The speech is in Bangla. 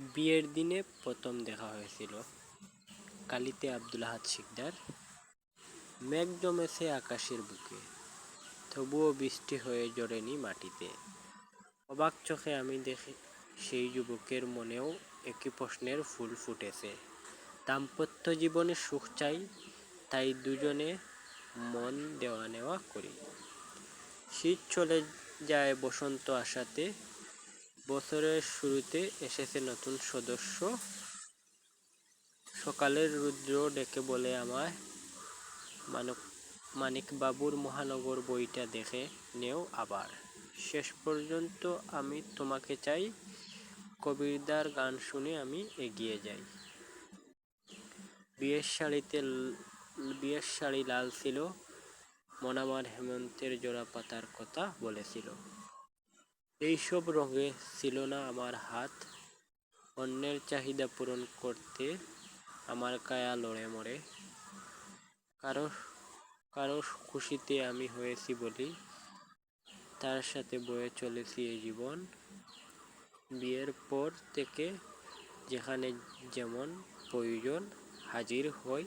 বিয়ের দিনে প্রথম দেখা হয়েছিল কালিতে আব্দুল আহাদ শিকদার। মেঘ জমেছে আকাশের বুকে, তবুও বৃষ্টি হয়ে জড়েনি মাটিতে। অবাক চোখে আমি দেখি, সেই যুবকের মনেও একই প্রশ্নের ফুল ফুটেছে। দাম্পত্য জীবনে সুখ চাই, তাই দুজনে মন দেওয়া নেওয়া করি। শীত চলে যায় বসন্ত আসাতে বছরের শুরুতে এসেছে নতুন সদস্য। সকালের রুদ্র ডেকে বলে আমায় মানক মানিকবাবুর মহানগর বইটা দেখে নেও আবার। শেষ পর্যন্ত আমি তোমাকে চাই, কবিরদার গান শুনে আমি এগিয়ে যাই। বিয়ের শাড়িতে বিয়ের শাড়ি লাল ছিল মনামার হেমন্তের জোড়া পাতার কথা বলেছিল। এইসব রঙে ছিল না আমার হাত। অন্যের চাহিদা পূরণ করতে আমার কায়া লড়ে মরে। কারও কারও খুশিতে আমি হয়েছি বলি, তার সাথে বয়ে চলেছি এই জীবন। বিয়ের পর থেকে যেখানে যেমন প্রয়োজন হাজির হই